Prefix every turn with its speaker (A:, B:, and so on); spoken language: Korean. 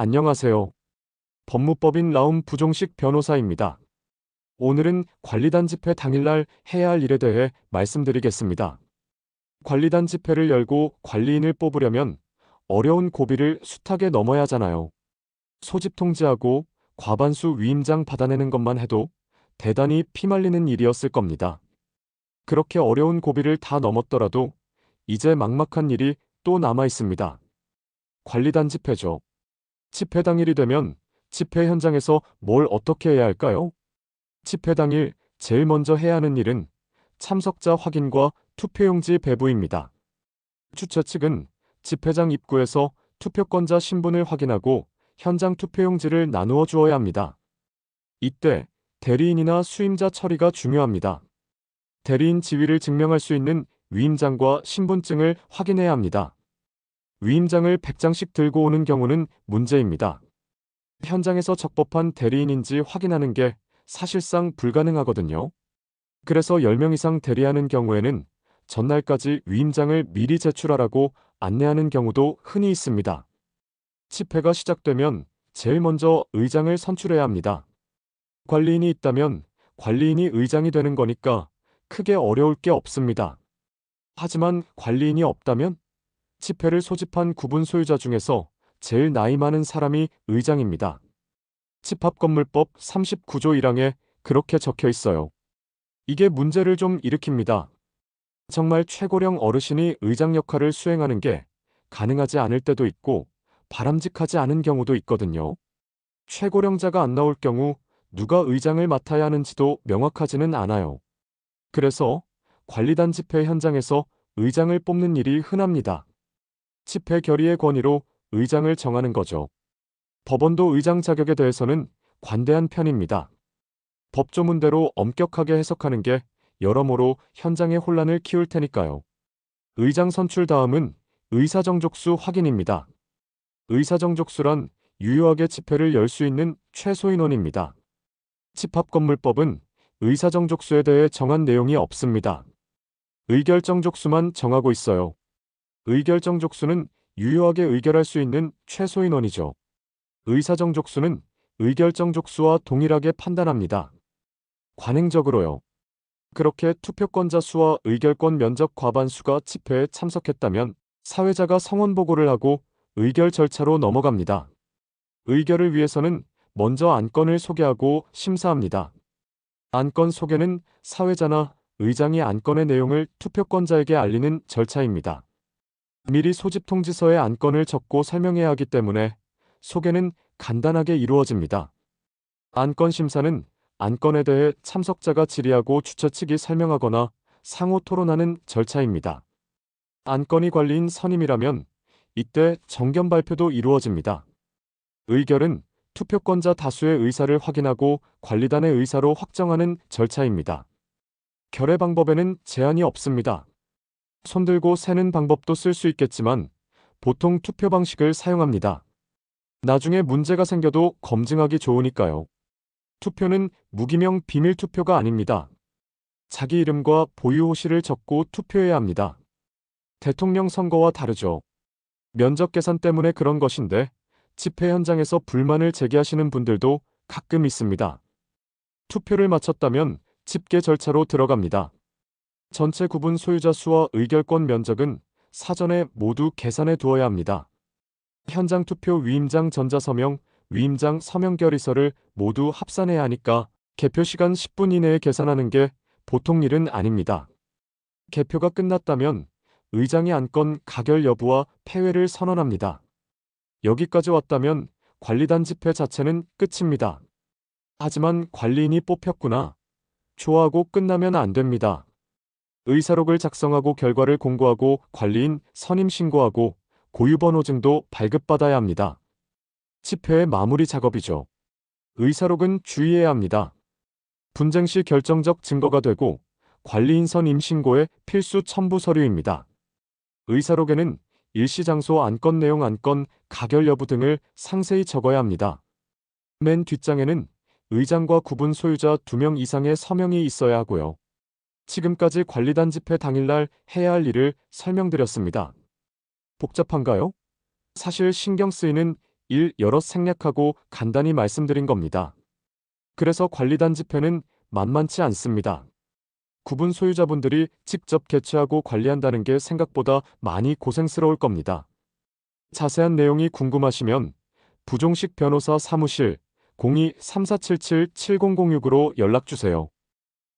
A: 안녕하세요. 법무법인 라움 부종식 변호사입니다. 오늘은 관리단 집회 당일날 해야 할 일에 대해 말씀드리겠습니다. 관리단 집회를 열고 관리인을 뽑으려면 어려운 고비를 숱하게 넘어야 하잖아요. 소집 통지하고 과반수 위임장 받아내는 것만 해도 대단히 피말리는 일이었을 겁니다. 그렇게 어려운 고비를 다 넘었더라도 이제 막막한 일이 또 남아 있습니다. 관리단 집회죠. 집회 당일이 되면 집회 현장에서 뭘 어떻게 해야 할까요? 집회 당일 제일 먼저 해야 하는 일은 참석자 확인과 투표용지 배부입니다. 주최 측은 집회장 입구에서 투표권자 신분을 확인하고 현장 투표용지를 나누어 주어야 합니다. 이때 대리인이나 수임자 처리가 중요합니다. 대리인 지위를 증명할 수 있는 위임장과 신분증을 확인해야 합니다. 위임장을 100장씩 들고 오는 경우는 문제입니다. 현장에서 적법한 대리인인지 확인하는 게 사실상 불가능하거든요. 그래서 10명 이상 대리하는 경우에는 전날까지 위임장을 미리 제출하라고 안내하는 경우도 흔히 있습니다. 집회가 시작되면 제일 먼저 의장을 선출해야 합니다. 관리인이 있다면 관리인이 의장이 되는 거니까 크게 어려울 게 없습니다. 하지만 관리인이 없다면 집회를 소집한 구분 소유자 중에서 제일 나이 많은 사람이 의장입니다. 집합건물법 39조 1항에 그렇게 적혀 있어요. 이게 문제를 좀 일으킵니다. 정말 최고령 어르신이 의장 역할을 수행하는 게 가능하지 않을 때도 있고 바람직하지 않은 경우도 있거든요. 최고령자가 안 나올 경우 누가 의장을 맡아야 하는지도 명확하지는 않아요. 그래서 관리단 집회 현장에서 의장을 뽑는 일이 흔합니다. 집회 결의의 권위로 의장을 정하는 거죠. 법원도 의장 자격에 대해서는 관대한 편입니다. 법조문대로 엄격하게 해석하는 게 여러모로 현장의 혼란을 키울 테니까요. 의장 선출 다음은 의사정족수 확인입니다. 의사정족수란 유효하게 집회를 열 수 있는 최소 인원입니다. 집합건물법은 의사정족수에 대해 정한 내용이 없습니다. 의결정족수만 정하고 있어요. 의결정 족수는 유효하게 의결할 수 있는 최소 인원이죠. 의사정 족수는 의결정 족수와 동일하게 판단합니다. 관행적으로요. 그렇게 투표권자 수와 의결권 면적 과반수가 집회에 참석했다면 사회자가 성원 보고를 하고 의결 절차로 넘어갑니다. 의결을 위해서는 먼저 안건을 소개하고 심사합니다. 안건 소개는 사회자나 의장이 안건의 내용을 투표권자에게 알리는 절차입니다. 미리 소집 통지서에 안건을 적고 설명해야 하기 때문에 소개는 간단하게 이루어집니다. 안건 심사는 안건에 대해 참석자가 질의하고 주최 측이 설명하거나 상호 토론하는 절차입니다. 안건이 관리인 선임이라면 이때 정견 발표도 이루어집니다. 의결은 투표권자 다수의 의사를 확인하고 관리단의 의사로 확정하는 절차입니다. 결의 방법에는 제한이 없습니다. 손들고 세는 방법도 쓸 수 있겠지만 보통 투표 방식을 사용합니다. 나중에 문제가 생겨도 검증하기 좋으니까요. 투표는 무기명 비밀 투표가 아닙니다. 자기 이름과 보유 호실을 적고 투표해야 합니다. 대통령 선거와 다르죠. 면적 계산 때문에 그런 것인데 집회 현장에서 불만을 제기하시는 분들도 가끔 있습니다. 투표를 마쳤다면 집계 절차로 들어갑니다. 전체 구분 소유자 수와 의결권 면적은 사전에 모두 계산해 두어야 합니다. 현장 투표 위임장 전자서명, 위임장 서명 결의서를 모두 합산해야 하니까 개표 시간 10분 이내에 계산하는 게 보통 일은 아닙니다. 개표가 끝났다면 의장이 안건 가결 여부와 폐회를 선언합니다. 여기까지 왔다면 관리단 집회 자체는 끝입니다. 하지만 관리인이 뽑혔구나. 좋아하고 끝나면 안 됩니다. 의사록을 작성하고 결과를 공고하고 관리인 선임 신고하고 고유번호증도 발급받아야 합니다. 집회의 마무리 작업이죠. 의사록은 주의해야 합니다. 분쟁 시 결정적 증거가 되고 관리인 선임 신고의 필수 첨부 서류입니다. 의사록에는 일시 장소 안건 내용 안건 가결 여부 등을 상세히 적어야 합니다. 맨 뒷장에는 의장과 구분 소유자 2명 이상의 서명이 있어야 하고요. 지금까지 관리단 집회 당일날 해야 할 일을 설명드렸습니다. 복잡한가요? 사실 신경 쓰이는 일 여럿 생략하고 간단히 말씀드린 겁니다. 그래서 관리단 집회는 만만치 않습니다. 구분 소유자분들이 직접 개최하고 관리한다는 게 생각보다 많이 고생스러울 겁니다. 자세한 내용이 궁금하시면 부종식 변호사 사무실 02-3477-7006으로 연락 주세요.